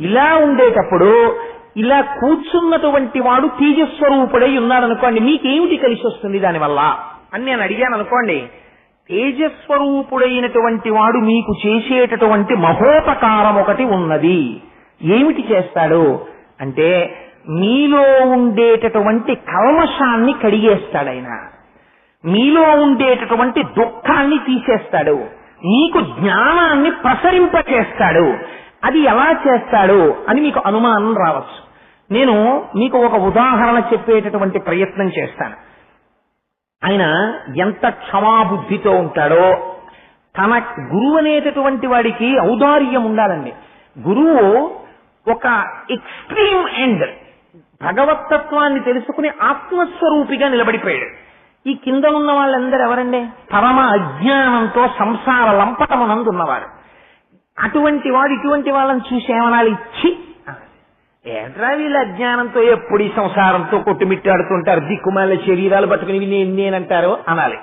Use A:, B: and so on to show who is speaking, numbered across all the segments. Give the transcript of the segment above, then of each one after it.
A: ఇలా ఉండేటప్పుడు ఇలా కూర్చున్నటువంటి వాడు తేజస్వరూపుడై ఉన్నాడనుకోండి మీకేమిటి కలిసి వస్తుంది దానివల్ల? అని నేను అడిగాను అనుకోండి తేజస్వరూపుడైనటువంటి వాడు మీకు చేసేటటువంటి మహోపకారం ఒకటి ఉన్నది. ఏమిటి చేస్తాడు? అంటే మీలో ఉండేటటువంటి కల్మషాన్ని కడిగేస్తాడు ఆయన. మీలో ఉండేటటువంటి దుఃఖాన్ని తీసేస్తాడు. మీకు జ్ఞానాన్ని ప్రసరింపచేస్తాడు. అది ఎలా చేస్తాడు అని మీకు అనుమానం రావచ్చు. నేను మీకు ఒక ఉదాహరణ చెప్పేటటువంటి ప్రయత్నం చేస్తాను. ఆయన ఎంత క్షమాబుద్ధితో ఉంటాడో తన గురువు అనేటటువంటి వాడికి ఔదార్యం ఉండాలండి. గురువు ఒక ఎక్స్ట్రీమ్ ఎండ్ భగవతత్వాన్ని తెలుసుకుని ఆత్మస్వరూపిగా నిలబడిపోయాడు. ఈ కింద ఉన్న వాళ్ళందరూ ఎవరండి పరమ అజ్ఞానంతో సంసార లంపటమునందు ఉన్నవారు అటువంటి వాడు ఇటువంటి వాళ్ళని చూసి ఇచ్చి ఏంట్రా వీళ్ళ అజ్ఞానంతో ఎప్పుడు ఈ సంసారంతో కొట్టుమిట్టాడుతుంటారు? దిక్కుమాల శరీరాలు పట్టుకుని నేను నేనంటారు అనాలి.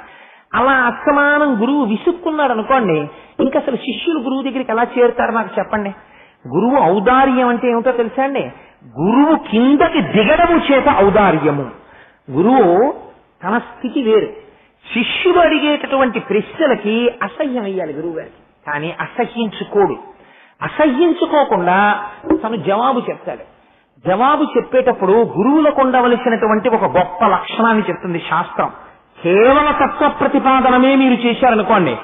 A: అలా అస్తమానం గురువు విసుక్కున్నాడు అనుకోండి ఇంకా అసలు శిష్యులు గురువు దగ్గరికి ఎలా చేరుతారు నాకు చెప్పండి? గురువు ఔదార్యం అంటే ఏమిటో తెలుసా అండి? గురువు కిందకి దిగడము చేత ఔదార్యము. గురువు తన స్థితి వేరు. శిష్యుడు అడిగేటటువంటి ప్రశ్నలకి అసహ్యం అయ్యాలి గురువు గారికి. కానీ అసహ్యించుకోడు. అసహ్యించుకోకుండా తను జవాబు చెప్తాడు. జవాబు చెప్పేటప్పుడు గురువులకు ఉండవలసినటువంటి ఒక గొప్ప లక్షణాన్ని చెప్తుంది శాస్త్రం. కేవల తత్వ ప్రతిపాదనమే మీరు చేశారనుకోండి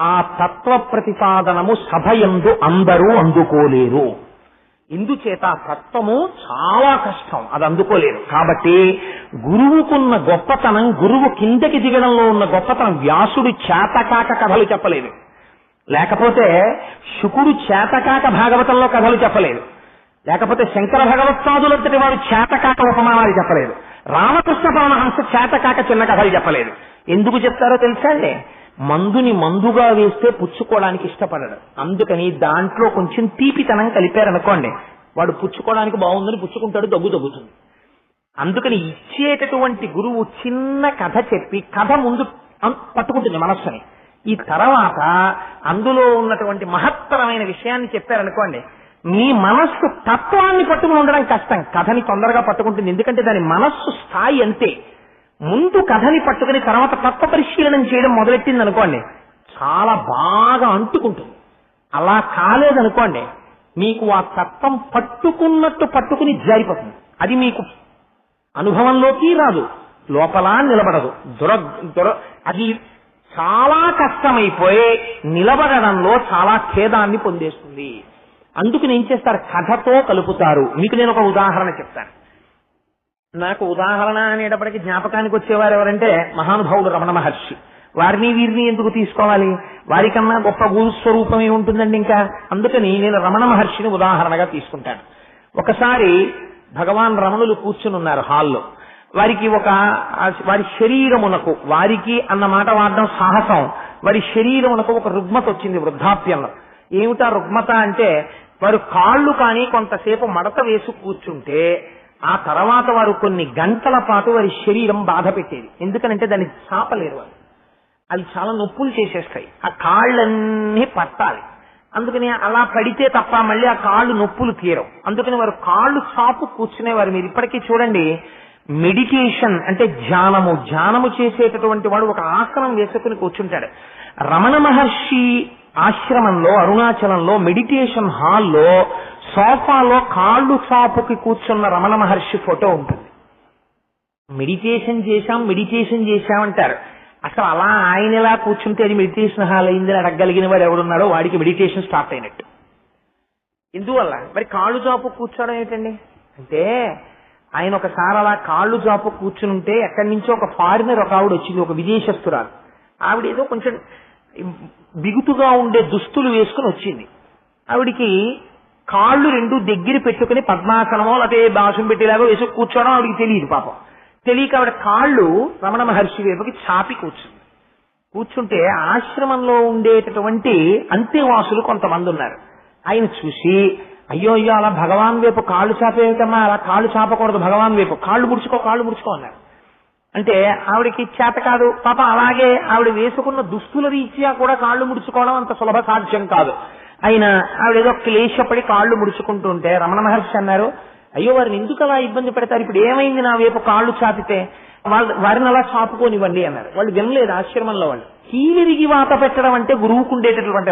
A: ఆ తత్వ ప్రతిపాదనము సభ ఎందు అందరూ అందుకోలేరు. ఇందుచేత ఆ తత్వము చాలా కష్టం అది అందుకోలేదు కాబట్టి గురువుకున్న గొప్పతనం గురువు కిందకి దిగడంలో ఉన్న గొప్పతనం వ్యాసుడు చేతకాక కథలు చెప్పలేదు. లేకపోతే శుకుడు చేతకాక భాగవతంలో కథలు చెప్పలేదు. లేకపోతే శంకర భగవత్పాదులంతటి వాడు చేతకాక ఉపమానాలు చెప్పలేదు. రామకృష్ణ పరమహంస చేతకాక చిన్న కథలు చెప్పలేదు. ఎందుకు చెప్తారో తెలుసా అండి? మందుని మందుగా వేస్తే పుచ్చుకోవడానికి ఇష్టపడడు. అందుకని దాంట్లో కొంచెం తీపితనం కలిపారనుకోండి వాడు పుచ్చుకోవడానికి బాగుందని పుచ్చుకుంటాడు దగ్గు తగ్గుతుంది. అందుకని ఇచ్చేటటువంటి గురువు చిన్న కథ చెప్పి కథ ముందు పట్టుకుంటుంది మనస్సుని. ఈ తర్వాత అందులో ఉన్నటువంటి మహత్తరమైన విషయాన్ని చెప్పారనుకోండి మీ మనస్సు తత్వాన్ని పట్టుకుని ఉండడం కష్టం. కథని తొందరగా పట్టుకుంటుంది ఎందుకంటే దాని మనస్సు స్థాయి అంతే. ముందు కథని పట్టుకుని తర్వాత తత్వ పరిశీలనం చేయడం మొదలెట్టింది అనుకోండి చాలా బాగా అంటుకుంటుంది. అలా కాలేదనుకోండి మీకు ఆ తత్వం పట్టుకున్నట్టు పట్టుకుని జారిపోతుంది. అది మీకు అనుభవంలోకి రాదు లోపల నిలబడదు. దుర దుర అది చాలా కష్టమైపోయి నిలబడడంలో చాలా ఖేదాన్ని పొందేస్తుంది. అందుకు ఏం చేస్తారు? కథతో కలుపుతారు. మీకు నేను ఒక ఉదాహరణ చెప్తాను. నాకు ఉదాహరణ అనేటప్పటికి జ్ఞాపకానికి వచ్చేవారు ఎవరంటే మహానుభావుడు రమణ మహర్షి. వారిని వీరిని ఎందుకు తీసుకోవాలి? వారికన్నా గొప్ప గురు స్వరూపం ఉంటుందండి ఇంకా. అందుకని నేను రమణ మహర్షిని ఉదాహరణగా తీసుకుంటాను. ఒకసారి భగవాన్ రమణులు కూర్చుని ఉన్నారు హాల్లో. వారికి ఒక వారి శరీరమునకు వారికి అన్న మాట వాడడం సాహసం. వారి శరీరమునకు ఒక రుగ్మత వచ్చింది వృద్ధాప్యంలో. ఏమిటా రుగ్మత అంటే వారు కాళ్ళు కానీ కొంతసేపు మడత వేసి కూర్చుంటే ఆ తర్వాత వారు కొన్ని గంటల పాటు వారి శరీరం బాధ పెట్టేది. ఎందుకనంటే దాన్ని చాపలేరు వారు. అవి చాలా నొప్పులు చేసేస్తాయి. ఆ కాళ్ళన్నీ పట్టాలి. అందుకని అలా పడితే తప్ప మళ్ళీ ఆ కాళ్ళు నొప్పులు తీరవు. అందుకని వారు కాళ్ళు చాపు కూర్చునేవారు మీరు ఇప్పటికీ చూడండి మెడిటేషన్ అంటే ధ్యానము. ధ్యానము చేసేటటువంటి వాడు ఒక ఆసనం వేసుకుని కూర్చుంటాడు. రమణ మహర్షి ఆశ్రమంలో అరుణాచలంలో మెడిటేషన్ హాల్లో సోఫాలో కాళ్ళు చాపుకి కూర్చున్న రమణ మహర్షి ఫోటో ఉంటుంది. మెడిటేషన్ చేశాం మెడిటేషన్ చేశాం అంటారు అసలు అలా ఆయన ఎలా కూర్చుంటే అది మెడిటేషన్ హాల్ అయిందని అడగలిగిన వాడు ఎవడున్నాడో వాడికి మెడిటేషన్ స్టార్ట్ అయినట్టు. ఎందువల్ల? మరి కాళ్ళు చాపు కూర్చోవడం ఏంటండి? అంటే ఆయన ఒకసారి అలా కాళ్ళు చాపు కూర్చుని ఉంటే ఎక్కడి నుంచో ఒక ఫారినర్ ఒక ఆవిడ వచ్చింది ఒక విదేశస్తురాలు. ఆవిడ ఏదో కొంచెం బిగుతుగా ఉండే దుస్తులు వేసుకుని వచ్చింది. ఆవిడికి కాళ్ళు రెండు దగ్గర పెట్టుకుని పద్మాసనమో లేకపోతే బాసం పెట్టేలాగా వేసి కూర్చోవడం ఆవిడికి తెలియదు పాపం. తెలియక ఆవిడ కాళ్ళు రమణ మహర్షి వైపుకి చాపి కూర్చుంది. కూర్చుంటే ఆశ్రమంలో ఉండేటటువంటి అంతేవాసులు కొంతమంది ఉన్నారు. ఆయన చూసి అయ్యో అయ్యో అలా భగవాన్ వైపు కాళ్ళు చాపేమిటమ్మా అలా కాళ్ళు చాపకూడదు భగవాన్ వైపు. కాళ్ళు ముడుచుకో కాళ్ళు ముడుచుకో అన్నారు. అంటే ఆవిడకి చేత కాదు. పాప అలాగే ఆవిడ వేసుకున్న దుస్తుల రీత్యా కూడా కాళ్ళు ముడుచుకోవడం అంత సులభ సాధ్యం కాదు. అయినా ఆవిడ ఏదో క్లేశపడి కాళ్ళు ముడుచుకుంటుంటే రమణ మహర్షి అన్నారు అయ్యో వారిని ఎందుకు అలా ఇబ్బంది పెడతారు? ఇప్పుడు ఏమైంది నా వైపు కాళ్ళు చాపితే? వాళ్ళు వారిని అలా చాపుకోనివ్వండి అన్నారు. వాళ్ళు వినలేదు ఆశ్రమంలో వాళ్ళు. కీలిరిగి వాత పెట్టడం అంటే గురువుకుండేటటువంటి